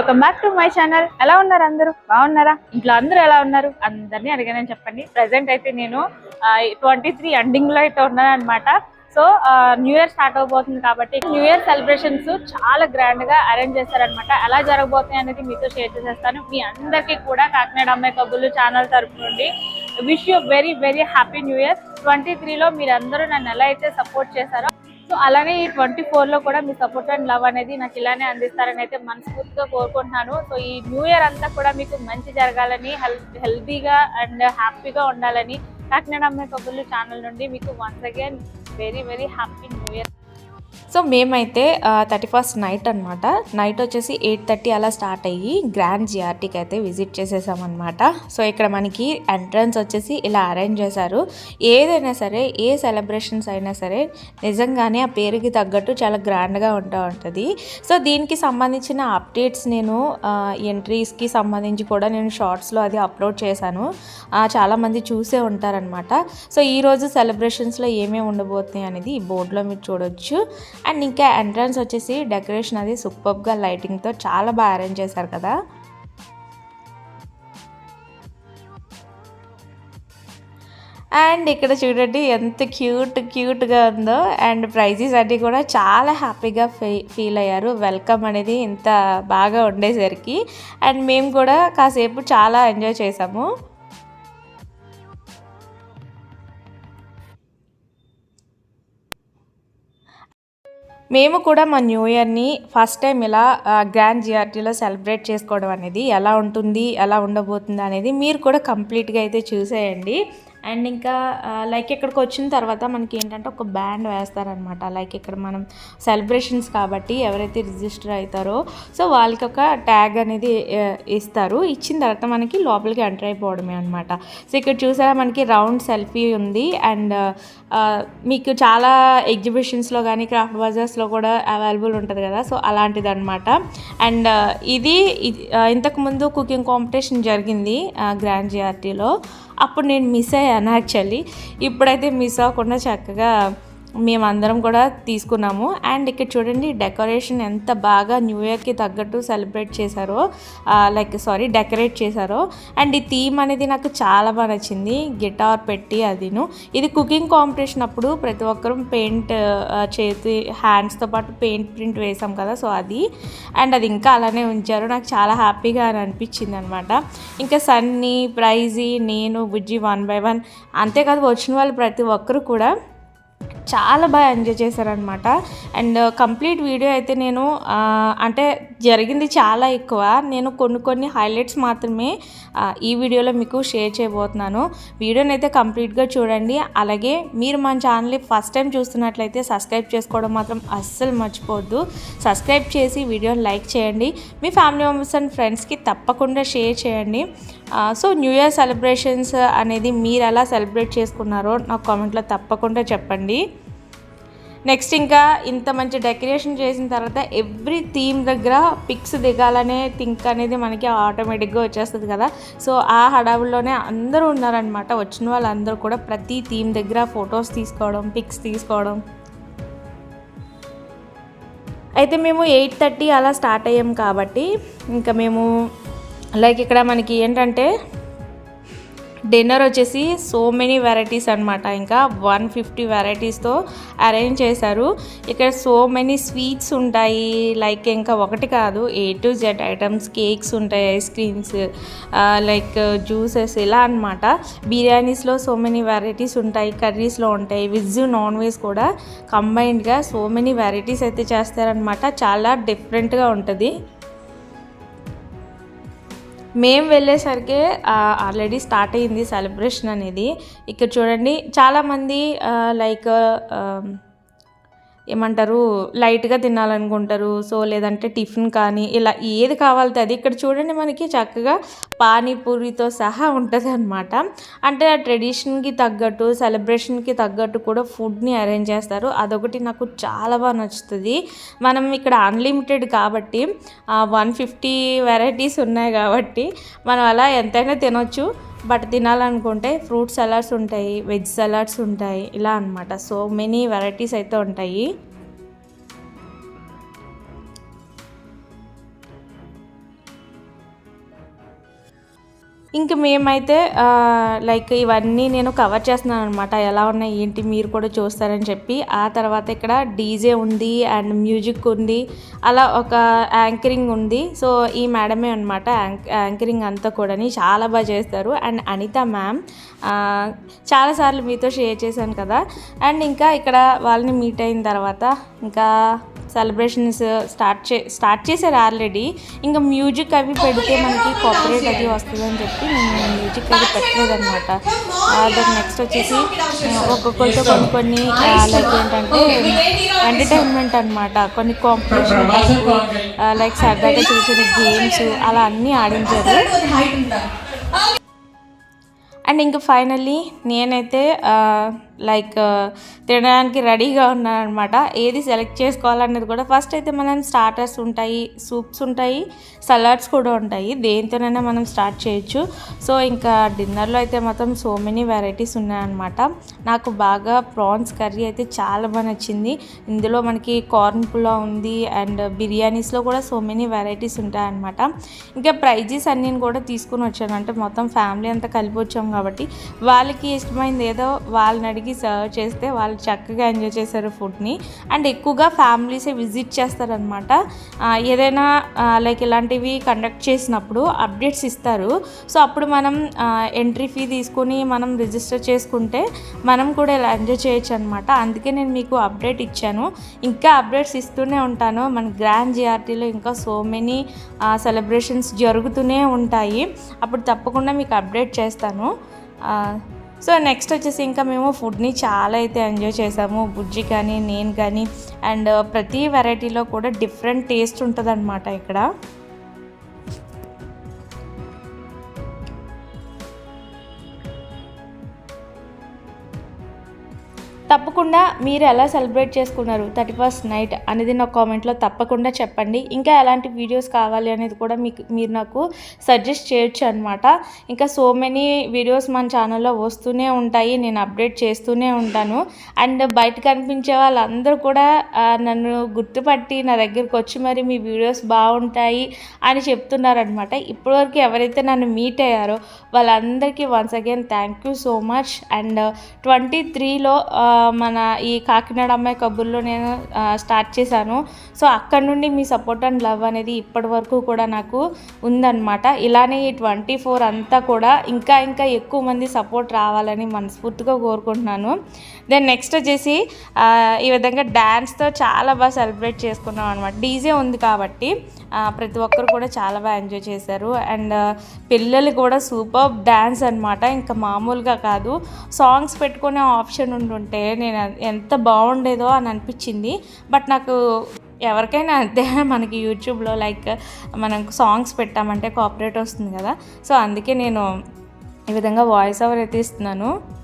Welcome back to my channel ఎలా ఉన్నారు అందరూ? బాగున్నారా? ఇంట్లో అందరూ ఎలా ఉన్నారు? అందరినీ అడిగానని చెప్పండి. ప్రెసెంట్ అయితే నేను ట్వంటీ త్రీ ఎండింగ్లో అయితే ఉన్నాను అనమాట సో న్యూ ఇయర్ స్టార్ట్ అవబోతుంది కాబట్టి న్యూ ఇయర్ సెలబ్రేషన్స్ చాలా గ్రాండ్గా అరేంజ్ చేస్తారనమాట ఎలా జరగబోతున్నాయి అనేది మీతో షేర్ చేసేస్తాను. మీ అందరికీ కూడా కాకినాడ అమ్మాయి కబుర్లు ఛానల్ తరపు నుండి wish you very very happy new year twenty త్రీలో మీరందరూ నన్ను ఎలా అయితే సపోర్ట్ చేశారో అలానే ఈ ట్వంటీ ఫోర్లో కూడా మీ సపోర్ట్ అండ్ లవ్ అనేది నాకు ఇలానే అందిస్తారని అయితే మనస్ఫూర్తిగా కోరుకుంటున్నాను. సో ఈ న్యూ ఇయర్ అంతా కూడా మీకు మంచి జరగాలని హెల్త్ హెల్తీగా అండ్ హ్యాపీగా ఉండాలని కాకినాడ అమ్మాయి కబుర్లు ఛానల్ నుండి మీకు once again very very happy new year so మేమైతే థర్టీ ఫస్ట్ నైట్ అనమాట నైట్ వచ్చేసి ఎయిట్ థర్టీ అలా స్టార్ట్ అయ్యి గ్రాండ్ జిఆర్టీకి అయితే విజిట్ చేసేసామన్నమాట. సో ఇక్కడ మనకి ఎంట్రన్స్ వచ్చేసి ఇలా అరేంజ్ చేశారు. ఏదైనా సరే ఏ సెలబ్రేషన్స్ అయినా సరే నిజంగానే ఆ పేరుకి తగ్గట్టు చాలా గ్రాండ్గా ఉంటా ఉంటుంది. సో దీనికి సంబంధించిన అప్డేట్స్ నేను ఎంట్రీస్కి సంబంధించి కూడా నేను షార్ట్స్లో అది అప్లోడ్ చేశాను. చాలామంది చూసే ఉంటారనమాట సో ఈరోజు సెలబ్రేషన్స్లో ఏమేమి ఉండబోతున్నాయి అనేది ఈ బోర్డులో మీరు చూడొచ్చు. అండ్ ఇంకా ఎంట్రన్స్ వచ్చేసి డెకరేషన్ అది సూపర్గా లైటింగ్తో చాలా బాగా అరేంజ్ చేశారు కదా. అండ్ ఇక్కడ చూడండి ఎంత క్యూట్ క్యూట్గా ఉందో. అండ్ ప్రైజెస్ అన్నీ కూడా చాలా హ్యాపీగా ఫీ ఫీల్ అయ్యారు. వెల్కమ్ అనేది ఇంత బాగా ఉండేసరికి. అండ్ మేము కూడా కాసేపు చాలా ఎంజాయ్ చేసాము. మేము కూడా మా న్యూ ఇయర్ని ఫస్ట్ టైం ఇలా గ్రాండ్ జిఆర్టీలో సెలబ్రేట్ చేసుకోవడం అనేది ఎలా ఉంటుంది ఎలా ఉండబోతుంది అనేది మీరు కూడా కంప్లీట్గా అయితే చూసేయండి. అండ్ ఇంకా లైక్ ఇక్కడికి వచ్చిన తర్వాత మనకి ఏంటంటే ఒక బ్యాండ్ వేస్తారనమాట. లైక్ ఇక్కడ మనం సెలబ్రేషన్స్ కాబట్టి ఎవరైతే రిజిస్టర్ అవుతారో సో వాళ్ళకి ఒక ట్యాగ్ అనేది ఇస్తారు. ఇచ్చిన తర్వాత మనకి లోపలికి ఎంటర్ అయిపోవడమే అనమాట సో ఇక్కడ చూసారా మనకి రౌండ్ సెల్ఫీ ఉంది. అండ్ మీకు చాలా ఎగ్జిబిషన్స్లో కానీ క్రాఫ్ట్ బజార్స్లో కూడా అవైలబుల్ ఉంటుంది కదా. సో అలాంటిది అనమాట అండ్ ఇది ఇంతకుముందు కుకింగ్ కాంపిటీషన్ జరిగింది గ్రాండ్ జిఆర్టీలో అప్పుడు నేను మిస్ అయ్యాను యాక్చువల్లీ ఇప్పుడైతే మిస్ అవ్వకుండా చక్కగా మేమందరం కూడా తీసుకున్నాము. అండ్ ఇక్కడ చూడండి డెకరేషన్ ఎంత బాగా న్యూ ఇయర్కి తగ్గట్టు సెలబ్రేట్ చేశారో లైక్ సారీ డెకరేట్ చేశారో. అండ్ ఈ థీమ్ అనేది నాకు చాలా బాగా నచ్చింది గిటార్ పెట్టి అదిను. ఇది కుకింగ్ కాంపిటీషన్ అప్పుడు ప్రతి ఒక్కరూ పెయింట్ చేతి హ్యాండ్స్తో పాటు పెయింట్ ప్రింట్ వేసాం కదా సో అది. అండ్ అది ఇంకా అలానే ఉంచారు. నాకు చాలా హ్యాపీగా అని అనిపించింది అనమాట ఇంకా సన్నీ ప్రైజీ నేను బుజ్జి వన్ బై వన్ అంతేకాదు వచ్చిన వాళ్ళు ప్రతి ఒక్కరు కూడా చాలా బాగా ఎంజాయ్ చేశారనమాట అండ్ కంప్లీట్ వీడియో అయితే నేను అంటే జరిగింది చాలా ఎక్కువ. నేను కొన్ని కొన్ని హైలైట్స్ మాత్రమే ఈ వీడియోలో మీకు షేర్ చేయబోతున్నాను. వీడియోని అయితే కంప్లీట్గా చూడండి. అలాగే మీరు మన ఛానల్ని ఫస్ట్ టైం చూస్తున్నట్లయితే సబ్స్క్రైబ్ చేసుకోవడం మాత్రం అస్సలు మర్చిపోవద్దు. సబ్స్క్రైబ్ చేసి వీడియోని లైక్ చేయండి. మీ ఫ్యామిలీ మెంబర్స్ అండ్ ఫ్రెండ్స్కి తప్పకుండా షేర్ చేయండి. సో న్యూ ఇయర్ సెలబ్రేషన్స్ అనేది మీరు ఎలా సెలబ్రేట్ చేసుకున్నారో నాకు కామెంట్లో తప్పకుండా చెప్పండి. నెక్స్ట్ ఇంకా ఇంత మంచి డెకరేషన్ చేసిన తర్వాత ఎవ్రీ థీమ్ దగ్గర పిక్స్ దిగాలనే థింక్ అనేది మనకి ఆటోమేటిక్గా వచ్చేస్తుంది కదా. సో ఆ హడావుల్లోనే అందరూ ఉన్నారనమాట వచ్చిన వాళ్ళందరూ కూడా ప్రతి థీమ్ దగ్గర ఫొటోస్ తీసుకోవడం పిక్స్ తీసుకోవడం. అయితే మేము ఎయిట్ థర్టీ అలా స్టార్ట్ అయ్యాం కాబట్టి ఇంకా మేము లైక్ ఇక్కడ మనకి ఏంటంటే డిన్నర్ వచ్చేసి సో మెనీ వెరైటీస్ అనమాట ఇంకా వన్ ఫిఫ్టీ వెరైటీస్తో అరేంజ్ చేశారు. ఇక్కడ సో మెనీ స్వీట్స్ ఉంటాయి. లైక్ ఇంకా ఒకటి కాదు A to Z items cakes ఉంటాయి ఐస్ క్రీమ్స్ లైక్ జ్యూసెస్ ఇలా అనమాట బిర్యానీస్లో సో మెనీ వెరైటీస్ ఉంటాయి కర్రీస్లో ఉంటాయి వెజ్ నాన్ వెజ్ కూడా కంబైన్డ్గా సో మెనీ వెరైటీస్ అయితే చేస్తారనమాట చాలా డిఫరెంట్గా ఉంటుంది. మేము వెళ్ళేసరికి ఆల్రెడీ స్టార్ట్ అయ్యింది సెలబ్రేషన్ అనేది. ఇక్కడ చూడండి చాలామంది లైక్ ఏమంటారు లైట్గా తినాలనుకుంటారు. సో లేదంటే టిఫిన్ కానీ ఇలా ఏది కావాలితే అది. ఇక్కడ చూడండి మనకి చక్కగా పానీపూరితో సహా ఉంటుంది అనమాట అంటే ఆ ట్రెడిషన్కి తగ్గట్టు సెలబ్రేషన్కి తగ్గట్టు కూడా ఫుడ్ని అరేంజ్ చేస్తారు. అదొకటి నాకు చాలా బాగా నచ్చుతుంది. మనం ఇక్కడ అన్లిమిటెడ్ కాబట్టి వన్ ఫిఫ్టీ వెరైటీస్ ఉన్నాయి కాబట్టి మనం అలా ఎంతైనా తినొచ్చు. బట్ తినాలనుకుంటే ఫ్రూట్ సలాడ్స్ ఉంటాయి వెజ్ సలాడ్స్ ఉంటాయి ఇలా అనమాట సో మెనీ వెరైటీస్ అయితే ఉంటాయి. ఇంక మేమైతే లైక్ ఇవన్నీ నేను కవర్ చేస్తున్నాను అనమాట ఎలా ఉన్నాయి ఏంటి మీరు కూడా చూస్తారని చెప్పి. ఆ తర్వాత ఇక్కడ డీజే ఉంది అండ్ మ్యూజిక్ ఉంది. అలా ఒక యాంకరింగ్ ఉంది. సో ఈ మేడమే అనమాట యాంకరింగ్ అంతా కూడా చాలా బాగా చేస్తారు. అండ్ అనిత మ్యామ్ చాలాసార్లు మీతో షేర్ చేశాను కదా. అండ్ ఇంకా ఇక్కడ వాళ్ళని మీట్ అయిన తర్వాత ఇంకా సెలబ్రేషన్స్ స్టార్ట్ చే స్టార్ట్ చేశారు ఆల్రెడీ ఇంకా మ్యూజిక్ అవి పెడితే మనకి కాపరేట్ అది వస్తుందని చెప్పి నేను మ్యూజిక్ అది పెట్టలేదనమాట దాని నెక్స్ట్ వచ్చేసి ఒక్కొక్కరితో కొన్ని కొన్ని లైక్ ఏంటంటే ఎంటర్టైన్మెంట్ అనమాట కొన్ని కాంపిటీషన్ లైక్ సరదాగా చిన్న చిన్న గేమ్స్ అలా అన్నీ ఆడించారు. అండ్ ఇంకా ఫైనల్లీ నేనైతే లైక్ తినడానికి రెడీగా ఉన్నాను ఏది సెలెక్ట్ చేసుకోవాలనేది కూడా ఫస్ట్ అయితే మనం స్టార్టర్స్ ఉంటాయి సూప్స్ ఉంటాయి సలాడ్స్ కూడా ఉంటాయి. దేనితోనైనా మనం స్టార్ట్ చేయొచ్చు. సో ఇంకా డిన్నర్లో అయితే మొత్తం సో మెనీ వెరైటీస్ ఉన్నాయన్నమాట. నాకు బాగా ప్రాన్స్ కర్రీ అయితే చాలా బాగా నచ్చింది. ఇందులో మనకి కార్న్ పులా ఉంది అండ్ బిర్యానీస్లో కూడా సో మెనీ వెరైటీస్ ఉంటాయన్నమాట. ఇంకా ప్రైజెస్ అన్నీ కూడా తీసుకుని వచ్చాను. అంటే మొత్తం ఫ్యామిలీ అంతా కలిపి వచ్చాం కాబట్టి వాళ్ళకి ఇష్టమైంది ఏదో వాళ్ళని అడిగి సర్వ్ చేస్తే వాళ్ళు చక్కగా ఎంజాయ్ చేశారు ఫుడ్ని అండ్ ఎక్కువగా ఫ్యామిలీసే విజిట్ చేస్తారనమాట ఏదైనా లైక్ ఇలాంటివి కండక్ట్ చేసినప్పుడు అప్డేట్స్ ఇస్తారు. సో అప్పుడు మనం ఎంట్రీ ఫీ తీసుకుని మనం రిజిస్టర్ చేసుకుంటే మనం కూడా ఇలా ఎంజాయ్ చేయొచ్చు అనమాట అందుకే నేను మీకు అప్డేట్ ఇచ్చాను. ఇంకా అప్డేట్స్ ఇస్తూనే ఉంటాను. మన గ్రాండ్ జిఆర్టీలో ఇంకా సో మెనీ సెలబ్రేషన్స్ జరుగుతూనే ఉంటాయి. అప్పుడు తప్పకుండా మీకు అప్డేట్ చేస్తాను. సో నెక్స్ట్ వచ్చేసి ఇంకా మేము ఫుడ్ని చాలా అయితే ఎంజాయ్ చేసాము. బుజ్జి కానీ నేను కానీ అండ్ uh, ప్రతి వెరైటీలో కూడా డిఫరెంట్ టేస్ట్ ఉంటుందన్నమాట ఇక్కడ. తప్పకుండా మీరు ఎలా సెలబ్రేట్ చేసుకున్నారు థర్టీ ఫస్ట్ నైట్ అనేది నా కామెంట్లో తప్పకుండా చెప్పండి. ఇంకా ఎలాంటి వీడియోస్ కావాలి అనేది కూడా మీకు మీరు నాకు సజెస్ట్ చేయొచ్చు అనమాట ఇంకా సో మెనీ వీడియోస్ మన ఛానల్లో వస్తూనే ఉంటాయి నేను అప్డేట్ చేస్తూనే ఉంటాను. అండ్ బయట కనిపించే వాళ్ళందరూ కూడా నన్ను గుర్తుపట్టి నా దగ్గరికి వచ్చి మరి మీ వీడియోస్ బాగుంటాయి అని చెప్తున్నారనమాట ఇప్పటివరకు ఎవరైతే నన్ను మీట్ అయ్యారో వాళ్ళందరికీ once again thank you so much and twenty త్రీలో మన ఈ కాకినాడ అమ్మాయి కబుర్లో నేను స్టార్ట్ చేశాను. సో అక్కడ నుండి మీ సపోర్ట్ అండ్ లవ్ అనేది ఇప్పటి వరకు కూడా నాకు ఉందన్నమాట. ఇలానే ఈ ట్వంటీ ఫోర్ అంతా కూడా ఇంకా ఇంకా ఎక్కువ మంది సపోర్ట్ రావాలని మనస్ఫూర్తిగా కోరుకుంటున్నాను. దెన్ నెక్స్ట్ వచ్చేసి ఈ విధంగా డ్యాన్స్తో చాలా బాగా సెలబ్రేట్ చేసుకున్నాం అనమాట డీజే ఉంది కాబట్టి. ప్రతి ఒక్కరు కూడా చాలా బాగా ఎంజాయ్ చేశారు. అండ్ పిల్లలు కూడా సూపర్ డ్యాన్స్ అనమాట ఇంకా మామూలుగా కాదు. సాంగ్స్ పెట్టుకునే ఆప్షన్ ఉంటుంటే నేను ఎంత బాగుండేదో అని అనిపించింది. బట్ నాకు ఎవరికైనా అంతే. మనకి యూట్యూబ్లో లైక్ మనం సాంగ్స్ పెట్టామంటే కాపరేట్ వస్తుంది కదా. సో అందుకే నేను ఈ విధంగా వాయిస్ ఓవర్ అయితే ఇస్తున్నాను.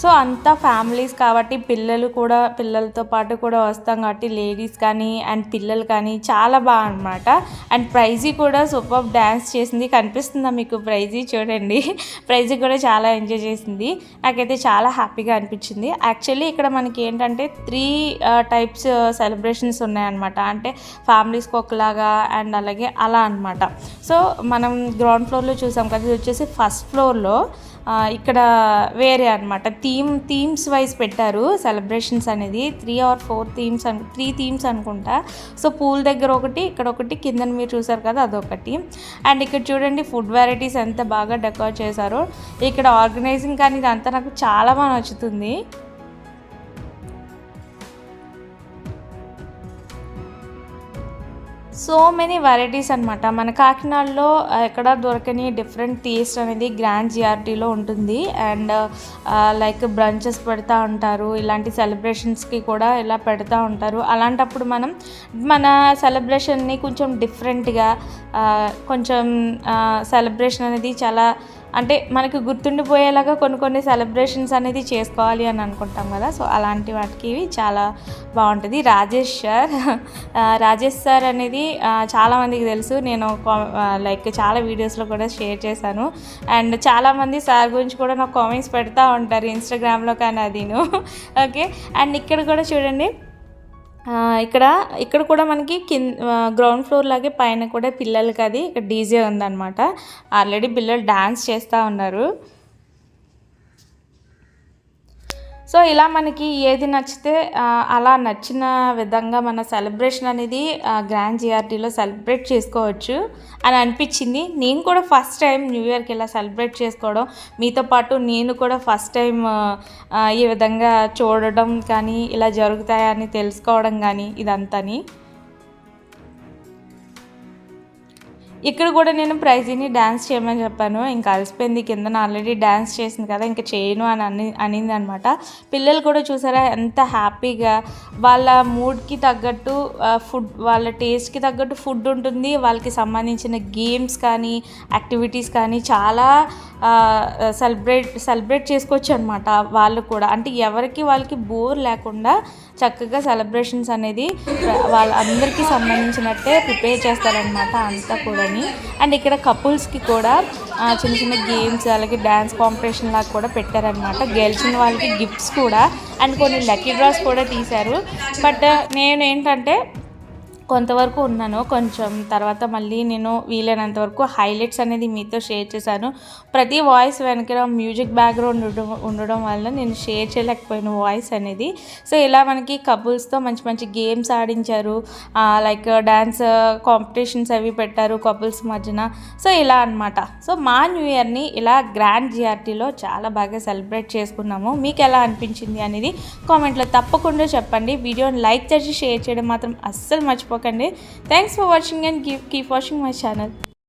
సో అంతా ఫ్యామిలీస్ కాబట్టి పిల్లలు కూడా పిల్లలతో పాటు కూడా వస్తాం కాబట్టి లేడీస్ కానీ అండ్ పిల్లలు కానీ చాలా బాగా అనమాట అండ్ ప్రైజీ కూడా సూపర్ డ్యాన్స్ చేసింది. కనిపిస్తుందా మీకు ప్రైజీ? చూడండి. ప్రైజీ కూడా చాలా ఎంజాయ్ చేసింది. నాకైతే చాలా హ్యాపీగా అనిపించింది. యాక్చువల్లీ ఇక్కడ మనకి ఏంటంటే త్రీ టైప్స్ సెలబ్రేషన్స్ ఉన్నాయన్నమాట. అంటే ఫ్యామిలీస్కి ఒకలాగా అండ్ అలాగే అలా అనమాట సో మనం గ్రౌండ్ ఫ్లోర్లో చూసాం కదా ఇది వచ్చేసి ఫస్ట్ ఫ్లోర్లో ఇక్కడ వేరే అనమాట థీమ్ థీమ్స్ వైజ్ పెట్టారు. సెలబ్రేషన్స్ అనేది త్రీ ఆర్ ఫోర్ థీమ్స్ అను త్రీ థీమ్స్ అనుకుంటా. సో పూల్ దగ్గర ఒకటి ఇక్కడ ఒకటి కింద మీరు చూసారు కదా అదొకటి. అండ్ ఇక్కడ చూడండి ఫుడ్ వెరైటీస్ ఎంత బాగా డెకరేట్ చేశారో. ఇక్కడ ఆర్గనైజింగ్ కానీ ఇదంతా నాకు చాలా బాగా నచ్చుతుంది. సో మెనీ వెరైటీస్ అనమాట మన కాకినాడలో ఎక్కడ దొరకని డిఫరెంట్ టేస్ట్ అనేది గ్రాండ్ జిఆర్టీలో ఉంటుంది. అండ్ లైక్ బ్రంచెస్ పెడతా ఉంటారు. ఇలాంటి సెలబ్రేషన్స్కి కూడా ఇలా పెడతా ఉంటారు. అలాంటప్పుడు మనం మన సెలబ్రేషన్ని కొంచెం డిఫరెంట్గా కొంచెం సెలబ్రేషన్ అనేది చాలా అంటే మనకు గుర్తుండిపోయేలాగా కొన్ని కొన్ని సెలబ్రేషన్స్ అనేది చేసుకోవాలి అని అనుకుంటాం కదా. సో అలాంటి వాటికి ఇవి చాలా బాగుంటుంది. రాజేష్ సార్ రాజేష్ సార్ అనేది చాలామందికి తెలుసు. నేను లైక్ చాలా వీడియోస్లో కూడా షేర్ చేశాను. అండ్ చాలామంది సార్ గురించి కూడా నాకు కామెంట్స్ పెడతా ఉంటారు ఇన్స్టాగ్రామ్లో కానీ అదిను. ఓకే అండ్ ఇక్కడ కూడా చూడండి ఇక్కడ ఇక్కడ కూడా మనకి కింద గ్రౌండ్ ఫ్లోర్ లాగే పైన కూడా పిల్లలకి అది ఇక్కడ డీజే ఉందన్నమాట. ఆల్రెడీ పిల్లలు డాన్స్ చేస్తూ ఉన్నారు. సో ఇలా మనకి ఏది నచ్చితే అలా నచ్చిన విధంగా మన సెలబ్రేషన్ అనేది గ్రాండ్ జిఆర్టీలో సెలబ్రేట్ చేసుకోవచ్చు అని అనిపించింది. నేను కూడా ఫస్ట్ టైం న్యూ ఇయర్కి ఇలా సెలబ్రేట్ చేసుకోవడం మీతో పాటు నేను కూడా ఫస్ట్ టైం ఈ విధంగా చూడడం కానీ ఇలా జరుగుతాయని తెలుసుకోవడం కానీ ఇదంతని. ఇక్కడ కూడా నేను ప్రైజీని డ్యాన్స్ చేయమని చెప్పాను. ఇంకా అలసిపోయింది. కింద ఆల్రెడీ డ్యాన్స్ చేసింది కదా ఇంకా చేయను అని అని అనింది అనమాట పిల్లలు కూడా చూసారా ఎంత హ్యాపీగా. వాళ్ళ మూడ్కి తగ్గట్టు ఫుడ్ వాళ్ళ టేస్ట్కి తగ్గట్టు ఫుడ్ ఉంటుంది. వాళ్ళకి సంబంధించిన గేమ్స్ కానీ యాక్టివిటీస్ కానీ చాలా సెలబ్రేట్ సెలబ్రేట్ చేసుకోవచ్చు అనమాట వాళ్ళు కూడా. అంటే ఎవరికి వాళ్ళకి బోర్ లేకుండా చక్కగా సెలబ్రేషన్స్ అనేది వాళ్ళ అందరికీ సంబంధించినట్టే ప్రిపేర్ చేస్తారనమాట అంతా కూడాని. అండ్ ఇక్కడ కపుల్స్కి కూడా చిన్న చిన్న గేమ్స్ అలాగే డ్యాన్స్ కాంపిటీషన్ లాగా కూడా పెట్టారనమాట గెలిచిన వాళ్ళకి గిఫ్ట్స్ కూడా. అండ్ కొన్ని లక్కీ డ్రాస్ కూడా తీశారు. బట్ నేను ఏంటంటే కొంతవరకు ఉన్నాను. కొంచెం తర్వాత మళ్ళీ నేను వీలైనంత వరకు హైలైట్స్ అనేది మీతో షేర్ చేశాను. ప్రతి వాయిస్ వెనక మ్యూజిక్ బ్యాక్గ్రౌండ్ ఉండడం ఉండడం వల్ల నేను షేర్ చేయలేకపోయిన వాయిస్ అనేది. సో ఇలా మనకి కపుల్స్తో మంచి మంచి గేమ్స్ ఆడించారు. లైక్ డ్యాన్స్ కాంపిటీషన్స్ అవి పెట్టారు కపుల్స్ మధ్యన. సో ఇలా అన్నమాట. సో మా న్యూ ఇయర్ని ఇలా గ్రాండ్ జిఆర్టీలో చాలా బాగా సెలబ్రేట్ చేసుకున్నాము. మీకు ఎలా అనిపించింది అనేది కామెంట్లో తప్పకుండా చెప్పండి. వీడియోని లైక్ చేసి షేర్ చేయడం మాత్రం అస్సలు మర్చిపో మర్చిపోకండి thanks for watching and keep watching my channel